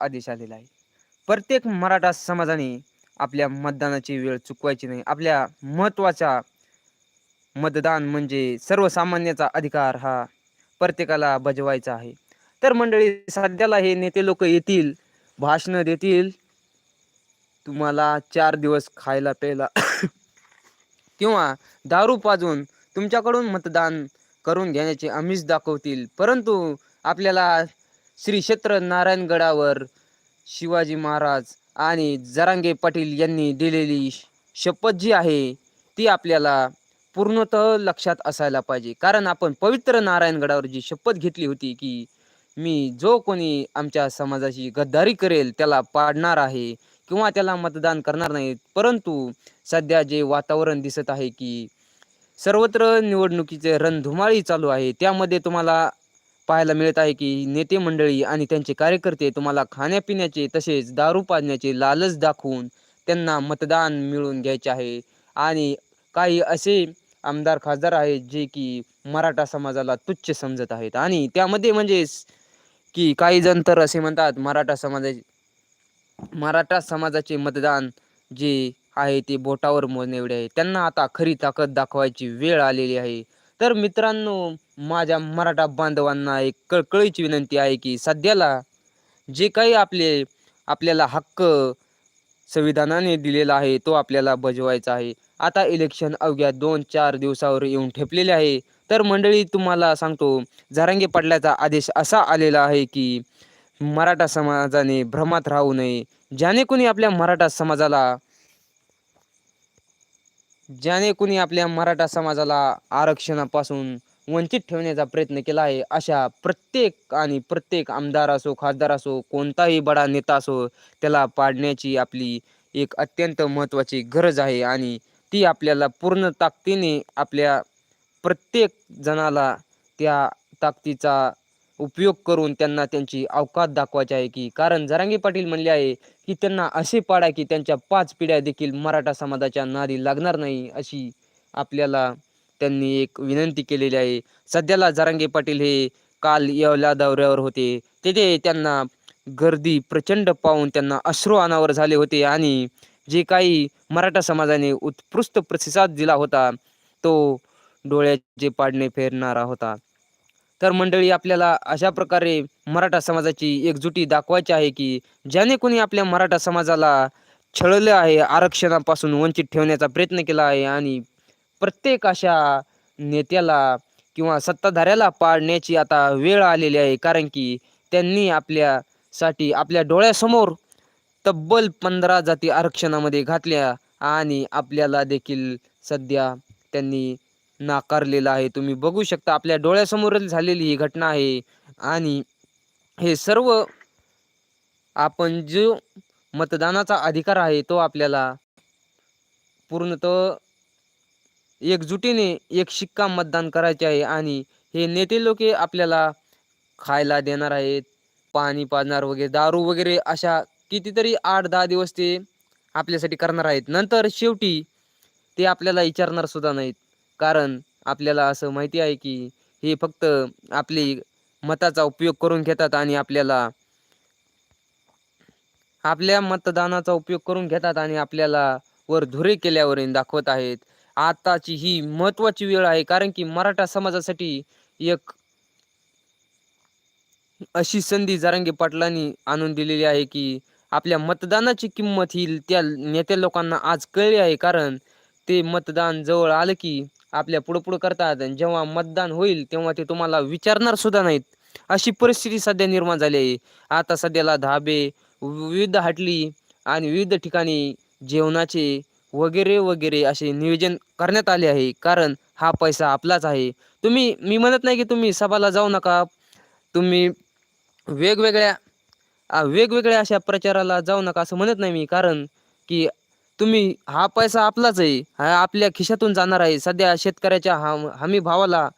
आदेश आलेला आहे. प्रत्येक मराठा समाजाने आपल्या मतदानाची वेळ चुकवायची नाही. आपल्या महत्त्वाचा मतदान म्हणजे सर्वसामान्याचा अधिकार हा प्रत्येकाला बजवायचा आहे. तर मंडळी सध्याला हे नेते लोक येतील भाषणं देतील. तुम्हाला चार दिवस खायला प्यायला किंवा दारू पाजून तुमच्याकडून मतदान करून घेण्याचे आमिष दाखवतील. परंतु आपल्याला श्री क्षेत्र नारायणगडावर शिवाजी महाराज आणि जरांगे पाटील यांनी दिलेली शपथ जी आहे ती आपल्याला पूर्णतः लक्षात असायला पाहिजे. कारण आपण पवित्र नारायणगडावर जी शपथ घेतली होती की मी जो कोणी आमच्या समाजाची गद्दारी करेल त्याला पाडणार आहे किंवा त्याला मतदान करणार नाहीत. परंतु सध्या जे वातावरण दिसत आहे की सर्वत्र निवडणुकीचे रणधुमाळी चालू आहे त्यामध्ये तुम्हाला पाहायला मिळत आहे की नेते मंडळी आणि त्यांचे कार्यकर्ते तुम्हाला खाण्यापिण्याचे तसेच दारू पाजण्याचे लालच दाखवून त्यांना मतदान मिळवून घ्यायचे आहे. आणि काही असे आमदार खासदार आहेत जे की मराठा समाजाला तुच्छ समजत आहेत. आणि त्यामध्ये म्हणजे की काही जण तर असे म्हणतात मराठा समाजाचे मराठा समाजाचे मतदान जे आहे ते बोटावर मोजणे एवढे आहे. त्यांना आता खरी ताकद दाखवायची वेळ आलेली आहे. तर मित्रांनो माझ्या मराठा बांधवांना एक कळकळीची विनंती आहे की सध्याला जे काही आपले आपल्याला हक्क संविधानाने दिलेला आहे तो आपल्याला बजवायचा आहे. आता इलेक्शन अवघ्या दोन चार दिवसावर येऊन ठेपलेले आहे. तर मंडळी तुम्हाला सांगतो झारंगे पडल्याचा आदेश असा आलेला आहे की मराठा समाजाने भ्रमात राहू नये. ज्याने कोणी आपल्या मराठा समाजाला ज्याने कोणी आपल्या मराठा समाजाला आरक्षणापासून वंचित ठेवण्याचा प्रयत्न केला आहे. अशा प्रत्येक आणि प्रत्येक आमदार असो खासदार असो कोणताही बडा नेता असो त्याला पाडण्याची आपली एक अत्यंत महत्त्वाची गरज आहे आणि ती आपल्याला पूर्ण ताकदीने आपल्या प्रत्येक जणाला त्या ताकदीचा उपयोग करून त्यांना त्यांची अवकात दाखवायची आहे की कारण जरांगे पाटील म्हणले आहे की त्यांना असे पाडा की त्यांच्या पाच पिढ्या देखील मराठा समाजाच्या नादी लागणार नाही अशी आपल्याला त्यांनी एक विनंती केलेली आहे. सध्याला जरांगे पाटील हे काल येवला दौऱ्यावर होते. तेथे त्यांना गर्दी प्रचंड पाहून त्यांना अश्रू अनावर झाले होते आणि जे काही मराठा समाजाने उत्कृष्ट प्रतिसाद दिला होता तो डोळ्याचे पाडणे फेरणारा होता. तर मंडळी आपल्याला अशा प्रकारे मराठा समाजाची एकजुटी दाखवायची आहे की ज्याने कोणी आपल्या मराठा समाजाला छळलं आहे आरक्षणापासून वंचित ठेवण्याचा प्रयत्न केला आहे आणि प्रत्येक अशा नेत्याला किंवा सत्ताधाऱ्याला पाडण्याची आता वेळ आलेली आहे. कारण की त्यांनी आपल्यासाठी आपल्या डोळ्यासमोर तब्बल पंधरा जाती आरक्षणामध्ये घातल्या आणि आपल्याला देखील सध्या त्यांनी नाकारलेला आहे. तुम्ही बघू शकता आपल्या डोळ्यासमोर झालेली ही घटना आहे. आणि हे सर्व आपण जो मतदानाचा अधिकार आहे तो आपल्याला पूर्णतः एकजुटीने एक शिक्का मतदान करायचे आहे आणि हे नेते लोक आपल्याला खायला देणार आहेत पाणी पाजणार वगैरे दारू वगैरे अशा कितीतरी आठ दहा दिवस ते आपल्यासाठी करणार आहेत. नंतर शेवटी ते आपल्याला विचारणार सुद्धा नाहीत. कारण आपल्याला असं माहिती आहे की हे फक्त आपली मताचा उपयोग करून घेतात आणि आपल्याला आपल्या मतदानाचा उपयोग करून घेतात आणि आपल्याला वर धुरे केल्यावर दाखवत आहेत. आताची ही महत्वाची वेळ आहे. कारण की मराठा समाजासाठी एक अशी संधी जारांगे पाटलांनी आणून दिलेली आहे की आपल्या मतदानाची किंमत ही त्या नेत्या लोकांना आज कळली आहे. कारण ते मतदान जवळ आलं की आपल्या पुढं पुढं करतात. आणि जेव्हा मतदान होईल तेव्हा ते तुम्हाला विचारणार सुद्धा नाहीत. अशी परिस्थिती सध्या निर्माण झाली आहे. आता सध्याला धाबे विविध हाटली आणि विविध ठिकाणी जेवणाचे वगैरे वगैरे असे नियोजन करण्यात आले आहे. कारण हा पैसा आपलाच आहे. तुम्ही मी म्हणत नाही की तुम्ही सभाला जाऊ नका. तुम्ही वेगवेगळ्या वेगवेगळ्या अशा प्रचाराला जाऊ नका असं म्हणत नाही मी. कारण की तुम्ही हा पैसा आपलाच आहे. हा आपल्या खिशातून जाणार आहे. सध्या शेतकऱ्याच्या हम हमी भावाला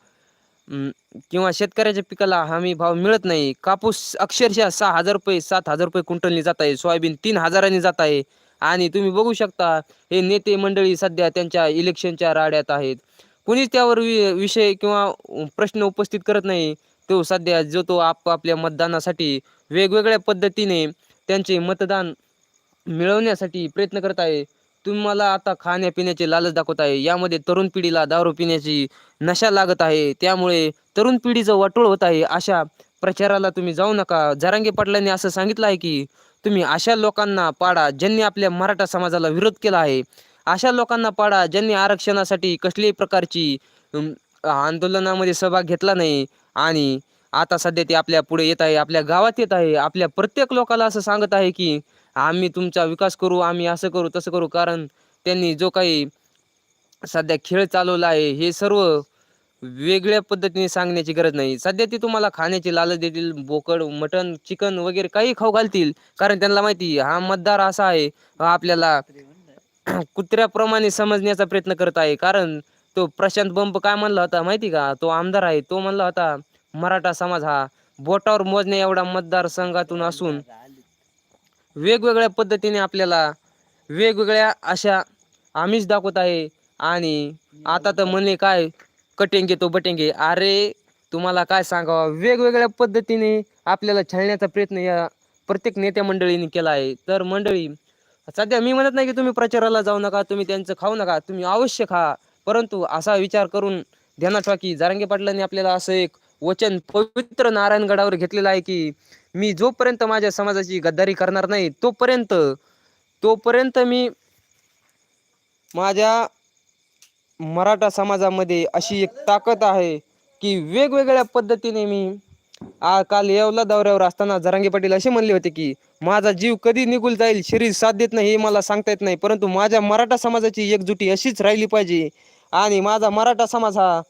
किंवा शेतकऱ्याच्या पिकाला हमी भाव मिळत नाही. कापूस अक्षरशः सहा हजार रुपये सात हजार रुपये क्विंटलनी जात आहे. सोयाबीन तीन हजारांनी जात आहे. आणि तुम्ही बघू शकता हे नेते मंडळी सध्या त्यांच्या इलेक्शनच्या राड्यात आहेत. कुणीच त्यावर वि विषय किंवा प्रश्न उपस्थित करत नाही. तो सध्या जो तो आपापल्या मतदानासाठी वेगवेगळ्या पद्धतीने त्यांचे मतदान मिळवण्यासाठी प्रयत्न करत आहे. तुम्हाला आता खाण्यापिण्याचे लालच दाखवत आहे. यामध्ये तरुण पिढीला दारू पिण्याची नशा लागत आहे. त्यामुळे तरुण पिढीचं वाटोळ होत आहे. अशा प्रचाराला तुम्ही जाऊ नका. जरांगे पाटलांनी असं सांगितलं आहे की तुम्ही अशा लोकांना पाडा ज्यांनी आपल्या मराठा समाजाला विरोध केला आहे. अशा लोकांना पाडा ज्यांनी आरक्षणासाठी कसल्याही प्रकारची आंदोलनामध्ये सहभाग घेतला नाही. आणि आता सध्या ते आपल्या पुढे येत आहे आपल्या गावात येत आहे. आपल्या प्रत्येक लोकाला असं सांगत आहे की आम्ही तुमचा विकास करू आम्ही असं करू तसं करू. कारण त्यांनी जो काही सध्या खेळ चालवला आहे हे सर्व वेगळ्या पद्धतीने सांगण्याची गरज नाही. सध्या ते तुम्हाला खाण्याची लालच देतील बोकड मटण चिकन वगैरे काही खाऊ घालतील. कारण त्यांना माहिती हा मतदार असा आहे आपल्याला कुत्र्याप्रमाणे समजण्याचा प्रयत्न करत आहे. कारण तो प्रशांत बंप काय म्हणला होता माहिती का? तो आमदार आहे. तो म्हणला होता मराठा समाज हा बोटावर मोजण्या एवढा मतदारसंघातून असून वेगवेगळ्या पद्धतीने आपल्याला वेगवेगळ्या अशा आमिष दाखवत आहे. आणि आता तर म्हणले काय कटेंगे तो बटेंगे. अरे तुम्हाला काय सांगावं? वेगवेगळ्या पद्धतीने आपल्याला छळण्याचा प्रयत्न या प्रत्येक नेत्या मंडळीने केला आहे. तर मंडळी सध्या मी म्हणत नाही की तुम्ही प्रचाराला जाऊ नका तुम्ही त्यांचं खाऊ नका तुम्ही अवश्य खा. परंतु असा विचार करून ध्यानात ठेवा की जारंगे पाटलांनी आपल्याला असं एक वचन पवित्र नारायणगडावर घेतलेलं आहे की मी जोपर्यंत माझ्या समाजाची गद्दारी करणार नाही तोपर्यंत तोपर्यंत मी माझ्या मराठा समाजामध्ये अशी एक ताकद आहे की वेगवेगळ्या पद्धतीने मी आ काल येवला दौऱ्यावर असताना जरांगे पाटील असे म्हणले होते की माझा जीव कधी निघून जाईल शरीर साथ देत नाही हे मला सांगता येत नाही. परंतु माझ्या मराठा समाजाची एकजुटी अशीच राहिली पाहिजे. आणि माझा मराठा समाज हा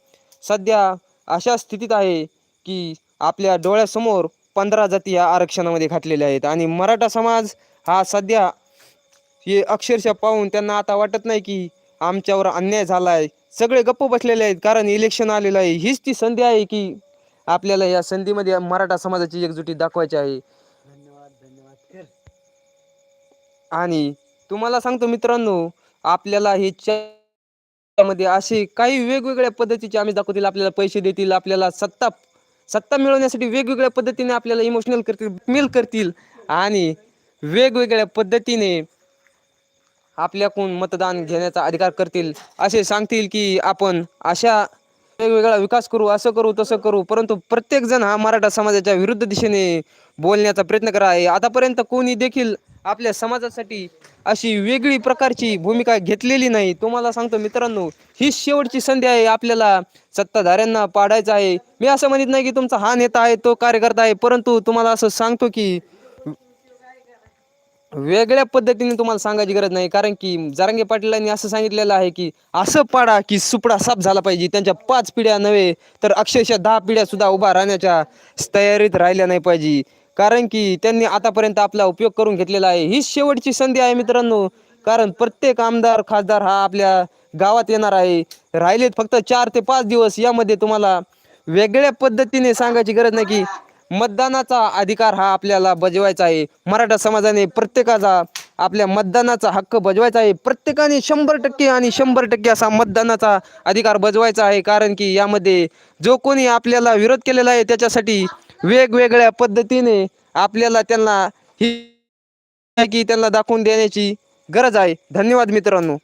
सध्या अशा स्थितीत आहे की आपल्या डोळ्यासमोर पंधरा जाती या आरक्षणामध्ये घातलेल्या आहेत. आणि मराठा समाज हा सध्या हे अक्षरशः पाहून त्यांना आता वाटत नाही की आमच्यावर अन्याय झाला आहे सगळे गप्प बसलेले आहेत कारण इलेक्शन आलेलं आहे. हीच ती संधी आहे की आपल्याला या संधीमध्ये मराठा समाजाची एकजुटी दाखवायची आहे. धन्यवाद धन्यवाद. कर. आणि तुम्हाला सांगतो मित्रांनो आपल्याला हे मध्ये असे काही वेगवेगळ्या पद्धतीचे आम्ही दाखवतील आपल्याला पैसे देतील आपल्याला सत्ता सत्ता मिळवण्यासाठी वेगवेगळ्या पद्धतीने आपल्याला इमोशनल करतील मेल करतील आणि वेगवेगळ्या पद्धतीने आपल्याकडून मतदान घेण्याचा अधिकार करतील असे सांगतील की आपण अशा वेगवेगळा विकास करू असं करू तसं करू परंतु प्रत्येक जण हा मराठा समाजाच्या विरुद्ध दिशेने बोलण्याचा प्रयत्न करा. आहे आतापर्यंत कोणी देखील आपल्या समाजासाठी अशी वेगळी प्रकारची भूमिका घेतलेली नाही. तुम्हाला सांगतो मित्रांनो ही शेवटची संधी आहे आपल्याला सत्ताधाऱ्यांना पाडायचं आहे. मी असं म्हणत नाही की तुमचा हा नेता आहे तो कार्यकर्ता आहे परंतु तुम्हाला असं सांगतो की वेगळ्या पद्धतीने तुम्हाला सांगायची गरज नाही. कारण की जारंगे पाटीलांनी असं सांगितलेलं आहे की असं पाडा की सुपडा साफ झाला पाहिजे. त्यांच्या पाच पिढ्या नव्हे तर अक्षरशः दहा पिढ्या सुद्धा उभा राहण्याच्या तयारीत राहिल्या नाही पाहिजे. कारण की त्यांनी आतापर्यंत आपला उपयोग करून घेतलेला आहे. ही शेवटची संधी आहे मित्रांनो. कारण प्रत्येक आमदार खासदार हा आपल्या गावात येणार आहे. राहिलेत फक्त चार ते पाच दिवस. यामध्ये तुम्हाला वेगळ्या पद्धतीने सांगायची गरज नाही की मतदानाचा अधिकार हा आपल्याला बजवायचा आहे. मराठा समाजाने प्रत्येकाचा आपल्या मतदानाचा हक्क बजवायचा आहे. प्रत्येकाने शंभर टक्के आणि शंभर टक्के असा मतदानाचा अधिकार बजवायचा आहे. कारण की यामध्ये जो कोणी आपल्याला विरोध केलेला आहे त्याच्यासाठी वेगवेगळ्या पद्धतीने आपल्याला त्यांना ही की त्यांना दाखवून देण्याची गरज आहे. धन्यवाद मित्रांनो.